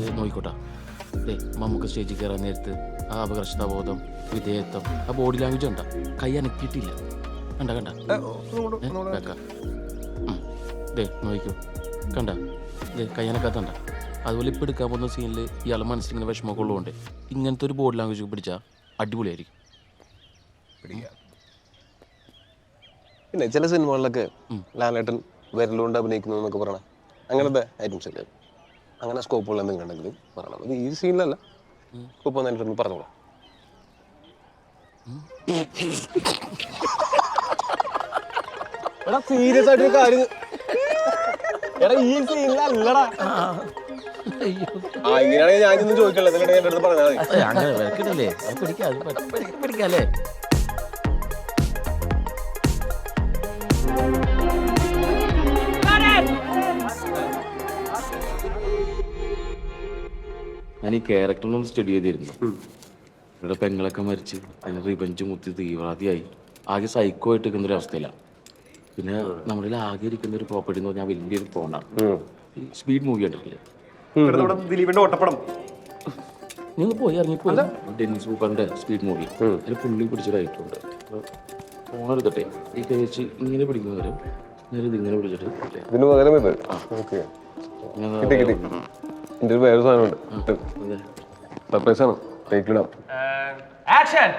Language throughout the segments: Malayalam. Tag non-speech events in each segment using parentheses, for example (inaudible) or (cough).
ദേ, നോക്കിക്കോട്ടെ അല്ലേ നമുക്ക് സ്റ്റേജിൽ കയറാൻ നേരത്ത് ആ അപകർഷതാബോധം വിധേയത്വം ആ ബോഡി ലാംഗ്വേജ് കണ്ട. കൈ അനക്കിയിട്ടില്ല. കണ്ട കണ്ട. ദേ നോക്കിക്കോ കണ്ട? ദേ കൈ അനക്കാത്തണ്ട. അതുപോലെ ഇപ്പം എടുക്കാൻ പോകുന്ന സീനിൽ ഇയാളെ മനസ്സിലിങ്ങനെ വിഷമമൊക്കെ ഉള്ളതുകൊണ്ട് ഇങ്ങനത്തെ ഒരു ബോഡി ലാംഗ്വേജ് പിടിച്ചാൽ അടിപൊളിയായിരിക്കും. പിന്നെ ചില സിനിമകളിലൊക്കെ ലാലേട്ടൻ വിരലുകൊണ്ട് അഭിനയിക്കുന്നു എന്നൊക്കെ പറയണേ. അങ്ങനത്തെ ഐറ്റംസ് ഒക്കെ. അങ്ങനെ സ്കോപ്പ് ഉള്ള എന്തെങ്കിലും ഉണ്ടെങ്കിൽ പറയണം. അത് ഈ സീനിലല്ല സ്കോപ്പ് വന്നിട്ട് പറഞ്ഞോളാം. എടാ സീരിയസ് ആയിട്ട് ഒരു കാര്യം. എടാ ഈ സീനിലല്ലടാ അയ്യോ ആ ഞാൻ അടുത്ത് പറഞ്ഞാൽ മതി. അങ്ങനെ വിലക്കിടല്ലേ? അത് ഞാൻ ഈ ക്യാരക്ടറിനൊന്ന് സ്റ്റഡി ചെയ്തിരുന്നു. ഇവിടെ പെങ്ങളൊക്കെ മരിച്ച് അതിന് റിവഞ്ച് മുത്തി തീവ്രവാദിയായി. ആകെ സൈക്കോ ആയിട്ട് നിൽക്കുന്ന ഒരു അവസ്ഥയിലാണ് പിന്നെ നമ്മുടെ ആകെ ഇരിക്കുന്ന ഒരു പ്രോപ്പർട്ടി എന്ന് പറഞ്ഞാൽ വലിയൊരു ഫോണാണ് സ്പീഡ് മൂവി നമ്മുടെ ദിലീപിന്റെ ഓട്ടപ്പടം. നിങ്ങൾ പോയി ഇറങ്ങിപ്പോയി ഡെന്നിസ് സൂപ്പറിന്റെ സ്പീഡ് മൂവി അതിൽ പുള്ളി പിടിച്ചതായിട്ടുണ്ട് ഫോൺ എടുക്കട്ടെ ഈ കഴിച്ച് ഇങ്ങനെ പിടിക്കുന്നവരും ഇങ്ങനെ ഇതിങ്ങനെ പിടിച്ചിട്ട്? ഇതിന് പകരം ഇത്. ഓക്കെ എന്റെ ഒരു വേറെ സാധനമുണ്ട് സർപ്രൈസ് ആണ്. ടേക്കിടാം ആക്ഷൻ!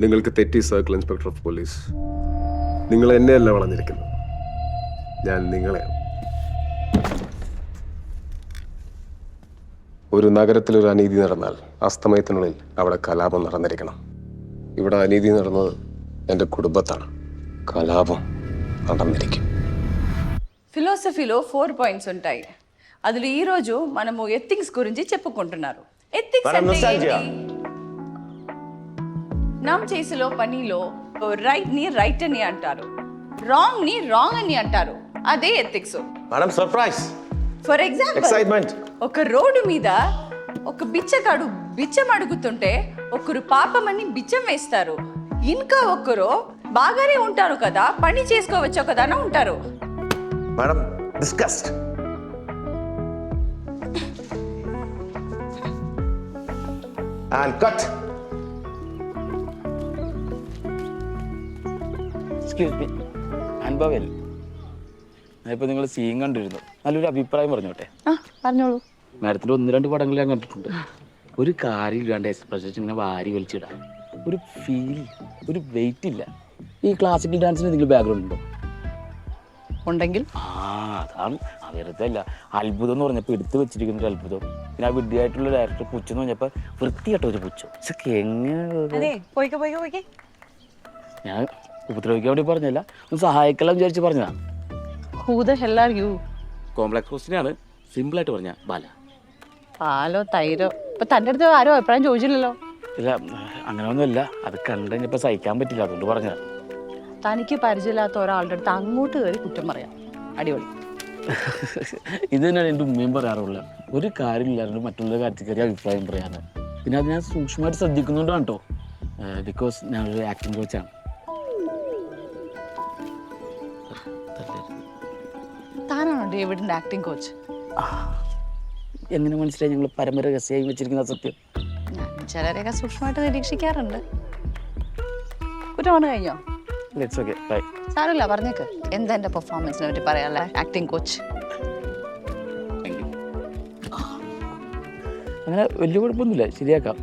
നിങ്ങൾക്ക് തെറ്റി സർക്കിൾ ഇൻസ്പെക്ടർ ഓഫ് പോലീസ്. നിങ്ങൾ എന്നെയല്ല വളഞ്ഞിരിക്കുന്നു ഞാൻ നിങ്ങളെ. ഒരു നഗരത്തിൽ ഒരു അനീതി നടന്നാൽ അസ്തമയത്തിനുള്ളിൽ അവിടെ കലാപം നടന്നിരിക്കണം. ഇവിടെ അനീതി നടന്നത് എന്റെ കുടുംബത്താണ്. കലാപം നടന്നിരിക്കും. ఫిలాసఫీలో ఫోర్ పాయింట్స్ ఉంటాయి. అందులో ఈ రోజు మనము ఎథిక్స్ గురించి చెప్పుకుంటున్నారు. ఎథిక్స్ అంటే నమ్ చేసిలో పనిలో రైట్ని రైట్ అని అంటారు. రాంగ్ని రాంగ్ అని అంటారు. అదే ethics madam surprise for example excitement ఒక రోడ్డు మీద ఒక బిచ్చగాడు బిచ్చం అడుగుతుంటే ఒకరు పాపమని బిచ్చం వేస్తారు. ఇంకా ఒకరు బాగానే ఉంటారు కదా పని చేసుకోవచ్చు కదా అని ఉంటారు. Madam discussed and cut excuse me അനുഭവൽ ഇപ്പോൾ നിങ്ങൾ സീൻ കണ്ടിരുന്നു. നല്ലൊരു അഭിപ്രായം പറഞ്ഞോട്ടെ? പറഞ്ഞോളൂ. മാഡത്തിന്റെ ഒന്ന് രണ്ട് പടങ്ങൾ ഞാൻ കണ്ടിട്ടുണ്ട്. ഒരു കാര്യം ഇല്ലാണ്ട് എക്സ്പ്രഷൻ ഇങ്ങനെ വാരി വലിച്ചിടാം ഒരു ഫീൽ ഒരു വെയിറ്റ് ഇല്ല. ഈ ക്ലാസിക്കൽ ഡാൻസിന് എന്തെങ്കിലും ബാക്ക്ഗ്രൗണ്ട് ഉണ്ടോ? ഉണ്ടെങ്കിൽ ആ അതാണ്. വെറുതെ അത്ഭുതം എന്ന് പറഞ്ഞപ്പോൾ എടുത്തു വെച്ചിരിക്കുന്ന ഒരു അത്ഭുതം. പിന്നെ ആ വിഡ്ഢിയായിട്ടുള്ള ഡയറക്ടർ പുച്ഛം എന്ന് പറഞ്ഞപ്പോ വൃത്തിയായിട്ട് ഒരു പുച്ഛം. അതെ ഞാൻ ഉപദ്രവിക്കാൻ വേണ്ടി പറഞ്ഞല്ല ഒന്ന് സഹായിக்கலாம் വിചാരിച്ച് പറഞ്ഞതാ. ഹൂ ദ തന്റെ അഭിപ്രായം ചോദിച്ചില്ലല്ലോ. ഇല്ല അത് കണ്ടു സഹിക്കാൻ പറ്റില്ല അതുകൊണ്ട് പറഞ്ഞതാണ് തനിക്ക് പരിചയമില്ലാത്ത ഒരാളുടെ അടുത്ത് അങ്ങോട്ട് കയറി കുറ്റം പറയാം. അടിപൊളി. ഇത് തന്നെയാണ് എന്റെ ഉമ്മയും പറയാറുള്ളത്. ഒരു കാര്യമില്ലാണ്ട് മറ്റുള്ള കാര്യത്തിൽ കയറി അഭിപ്രായം പറയാറ് പിന്നെ അത് ഞാൻ സൂക്ഷ്മമായിട്ട് ശ്രദ്ധിക്കുന്നുണ്ടാണ് കേട്ടോ ബിക്കോസ് ഞാനൊരു ആക്ടിംഗ് കോച്ചാണ് താനാണോ ഡേവിഡിന്റെ ആക്ടിംഗ് കോച്ച് എങ്ങനെ മനസ്സിലായി ഞങ്ങൾ പരമരഹസ്യമായി വെച്ചിരിക്കുന്ന സത്യം? ചിലരെയൊക്കെ സൂക്ഷ്മമായിട്ട് നിരീക്ഷിക്കാറുണ്ട്. കുറ്റമാണ് കഴിഞ്ഞോ? ലെറ്റ്സ് ഓക്കെ ബൈ സാരമില്ല പറഞ്ഞേക്ക്. എന്താ എന്റെ പെർഫോമൻസിനെ പറ്റി പറയാനുള്ള? ആക്ടിംഗ് കോച്ച് അങ്ങനെ വലിയ കുഴപ്പമൊന്നുമില്ല. ശരിയാക്കാം.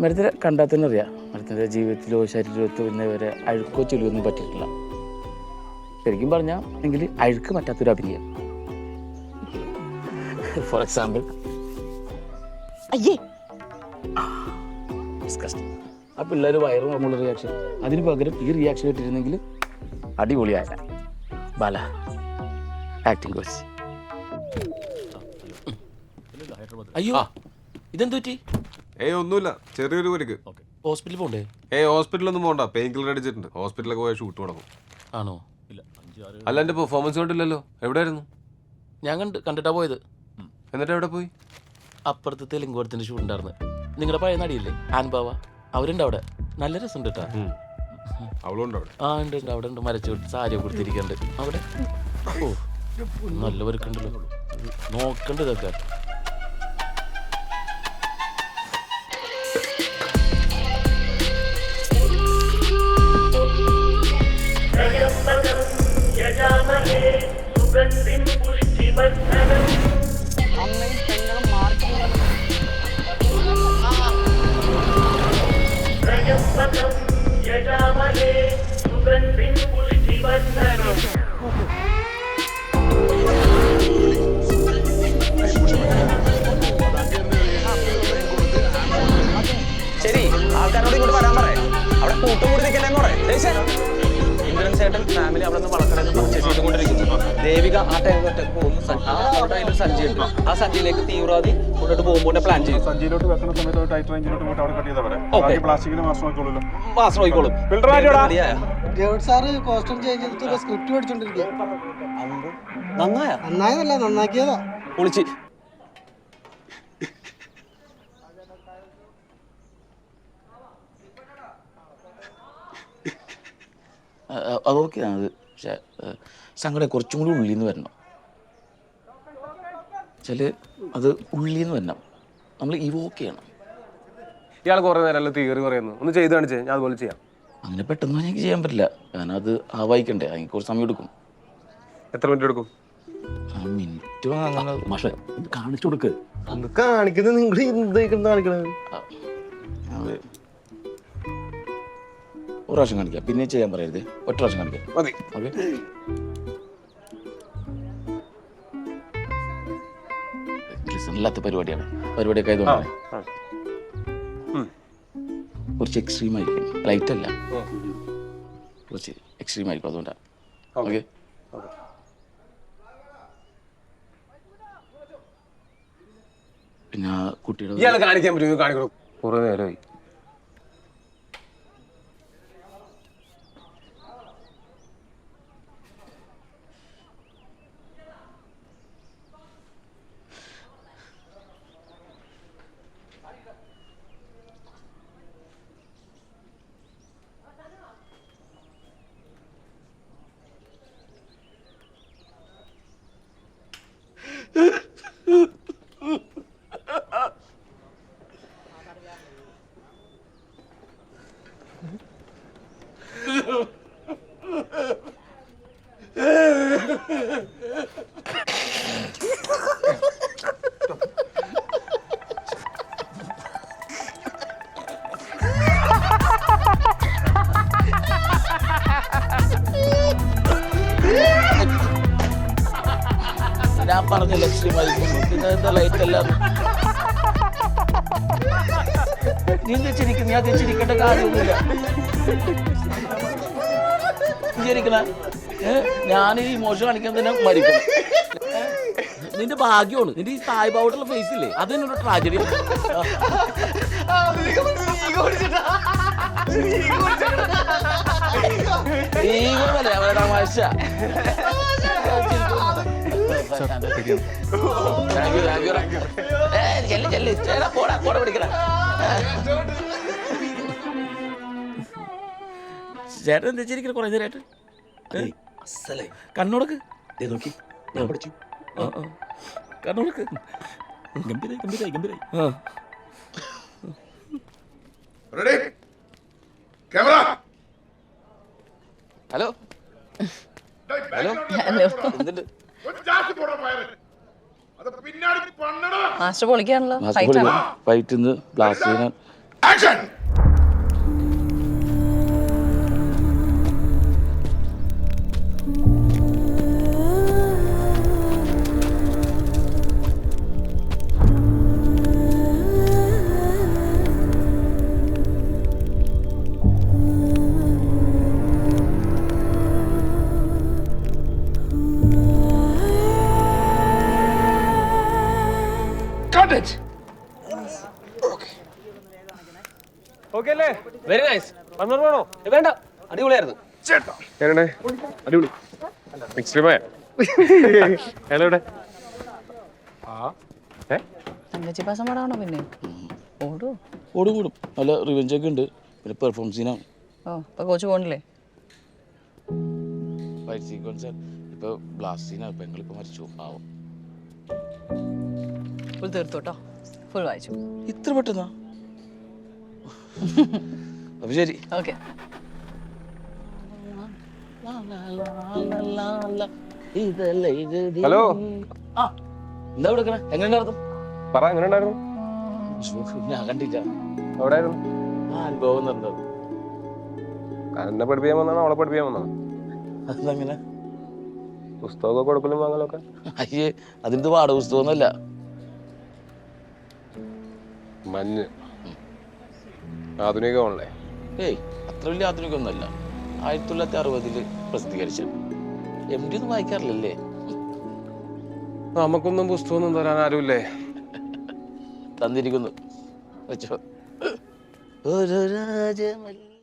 മരത്തിനെ കണ്ടാൽ തന്നെ അറിയാം. മരത്തിന്റെ ജീവിതത്തിലോ ശരീരത്തിലോ ഇന്നവരെ അഴുക്കോ ചെളിയൊന്നും പറ്റിയിട്ടില്ല. ശരിക്കും പറഞ്ഞാൽ എങ്കിൽ അഴുക്ക് പറ്റാത്തൊരു അഭിനയം. ഫോർ എക്സാമ്പിൾ അയ്യേ. ഡിസ്കസ്റ്റ് ആ പിള്ളേർ വയറും നമ്മളുടെ റിയാക്ഷൻ അതിന് പകരം ഈ റിയാക്ഷൻ ഇട്ടിരുന്നെങ്കിൽ അടിപൊളിയായ ബാല ആക്ടിങ് കോച്ച് അയ്യോ ഇതെന്തു പറ്റി? ഏയ് ഒന്നുമില്ല. ചെറിയൊരു പരിക്ക്. ഹോസ്പിറ്റലിൽ പോണ്ടേ? ഏയ് ഹോസ്പിറ്റലൊന്നും പോകണ്ട പെയിൻ കില്ലർ അടിച്ചിട്ടുണ്ട്. ഹോസ്പിറ്റലൊക്കെ പോയ ഷൂട്ട് തുടങ്ങും. ആണോ? അല്ല എന്റെ പെർഫോമൻസ് കണ്ടില്ലല്ലോ. എവിടെയായിരുന്നു? ഞാൻ കണ്ട് കണ്ടിട്ടാ പോയത്. എന്നിട്ട് എവിടെ പോയി? അപ്പുറത്തെ തെലുങ്കോടത്തിന്റെ ഷൂട്ട് ഉണ്ടായിരുന്നു. നിങ്ങളുടെ പഴയ നടിയില്ലേ? ആൻബാവ? അവരുണ്ട് അവിടെ നല്ല രസമുണ്ട് കേട്ടാ അവളുണ്ടോ അവിടെ ആ ഉണ്ട് ഉണ്ട് അവിടെ ഉണ്ട്. മരച്ചു സാരി കൊടുത്തിരിക്കുന്നുണ്ട്. അവിടെ. ഓ നല്ല വരുക്കണ്ടല്ലോ നോക്കണ്ട ഇതൊക്കെ. ദേവിക ആ ടൈം തൊട്ട് പോകുന്നു. അവിടെ സഞ്ചി ഉണ്ട് ആ സഞ്ചിയിലേക്ക് തീവ്രവാദി മുന്നോട്ട് പോകുമ്പോൾ പ്ലാൻ ചെയ്യും. സഞ്ചിയിലോട്ട് വെക്കുന്ന സമയത്ത് ടൈറ്റ് റേഞ്ചിലോട്ട് പോയിട്ട് അവിടെ കട്ട് ചെയ്താൽ പ്ലാസ്റ്റിക്കിന് മാസം സാറ് കോസ്റ്റ്യൂം ചേഞ്ച് ചെയ്തിട്ട് സ്ക്രിപ്റ്റ് പഠിച്ചോണ്ടിരിക്കുക നന്നായ? നന്നായതല്ല നന്നാക്കിയതാ. പൊളിച്ച് അതൊക്കെ അത് പക്ഷെ സങ്കടം കുറച്ചും കൂടി ഉള്ളിൽ നിന്ന് വരണം. വെച്ചാൽ അത് ഉള്ളിൽ നിന്ന് വരണം. നമ്മൾ ഇവോക്ക് ചെയ്യണം. ഇയാൾ കുറേ നേരം തീറി പറയുന്നു? ഒന്ന് ചെയ്ത് കാണിച്ചേ ഞാൻ അതുപോലെ ചെയ്യാം. അങ്ങനെ പെട്ടെന്ന് എനിക്ക് ചെയ്യാൻ പറ്റില്ല. കാരണം അത് ആ വായിക്കണ്ടേ അതിന് കുറച്ച് സമയം എടുക്കും. എത്ര മിനിറ്റ് എടുക്കും? മിനിറ്റ് അങ്ങനെ പക്ഷേ കാണിച്ചു കൊടുക്ക്. കാണിക്കുന്നത് നിങ്ങൾ കാണിക്കണത് ഒരു പ്രാവശ്യം കാണിക്കാം. പിന്നെ ചെയ്യാൻ പറയരുത്. ഒറ്റ പ്രാവശ്യം കാണിക്കാം. മതി. ഓക്കെ. ഇല്ലാത്ത പരിപാടിയാണ്. പരിപാടിയൊക്കെ ആയതുകൊണ്ടാണ്. കുറച്ച് എക്സ്ട്രീം ആയിരിക്കും. ലൈറ്റ് അല്ല. കുറച്ച് എക്സ്ട്രീം ആയിരിക്കും അതുകൊണ്ടാണ് ഓക്കെ. പിന്നെ കുട്ടിയുടെ കാണിക്കാൻ പറ്റും കാണിക്കണം? കുറേ നേരമായി. ഞാൻ പറഞ്ഞ എക്സ്ട്രീം ആയിരിക്കും. പിന്നെ ലൈറ്റ് അല്ല നീ തെച്ചിരിക്കും ഞാൻ തെച്ചിരിക്കേണ്ട കാര്യമൊന്നുമില്ല. വിചാരിക്കണ ഞാൻ ഈ ഇമോഷൻ കാണിക്കാൻ തന്നെ മരിക്കും. നിന്റെ ഭാഗ്യമാണ്. നിന്റെ ഈ സായി ബാബുട്ടുള്ള ഫേസ് ഇല്ലേ? അത് തന്നെ ഒരു ട്രാജഡി ഈഗോന്നല്ലേ അവരുടെ തമാശ ചേട്ടൻ എന്താ ചിരിക്കണ കുറേ നേരമായിട്ട് കണ്ണോടക്ക് നോക്കി. ഞാൻ പഠിച്ചു. കണ്ണോടക്ക് ഗംഭീരായി ഗംഭീരായി ഗംഭീരായി. ക്യാമറ ഹലോ ഹലോ എന്തുണ്ട്? മാസ്റ്റർ പൊളിക്കാണല്ലോ ഫൈറ്റ് ചെയ്യാൻ. ആക്ഷൻ എങ്ങനെ? അടിപൊളി. എക്സ്ട്രീമായ എവിടെ തങ്കച്ചി പാസം പടാണോ പിന്നെ? ഓടൂ. ഓടും കൂടും നല്ല റിവെഞ്ച് ഒക്കെ ഉണ്ട്. പിന്നെ പെർഫോമൻസിനാണ് ഓ ഇപ്പൊ കോച്ച് പോണില്ലേ? ഫൈറ്റ് സീക്വൻസ് ഇപ്പൊ ബ്ലാസ്റ്റിനാ പെങ്ങളിപ്പോ മരിച്ചു. ആവും ഫുൾ തീർത്തു കേട്ടോ ഫുൾ വായിച്ചു. ഇത്ര പെട്ടെന്നാ? (laughs) അപ്പൊ ശരി. Okay hello? ആ എന്താ കൊടുക്കണേ എങ്ങനെയുണ്ടായിരുന്നു പറ എങ്ങനെ ഉണ്ടായിരുന്നു? ഞാൻ കണ്ടില്ല. എവിടെയായിരുന്നു? ആ അനുഭവം നടന്നത്. എന്നെ പഠിപ്പിക്കാൻ വന്നാണോ അവളെ പഠിപ്പിക്കാൻ വന്നാണോ അതെങ്ങനെ? പുസ്തകമൊക്കെ കൊടുക്കലും വാങ്ങലൊക്കെ? അയ്യേ അതിന്റെ പാഠപുസ്തകമൊന്നുമല്ല. മഞ്ഞ്. ആധുനികമാണല്ലേ ഏയ് അത്ര വലിയ ആധുനികമൊന്നുമല്ല. ആയിരത്തി തൊള്ളായിരത്തി അറുപതിൽ പ്രസിദ്ധീകരിച്ചത് എം ഡി ഒന്നും വായിക്കാറില്ലല്ലേ? നമുക്കൊന്നും പുസ്തകമൊന്നും തരാൻ ആരുമില്ലേ? തന്നിരിക്കുന്നു. വെച്ചോ. ഒരു രാജമല്ല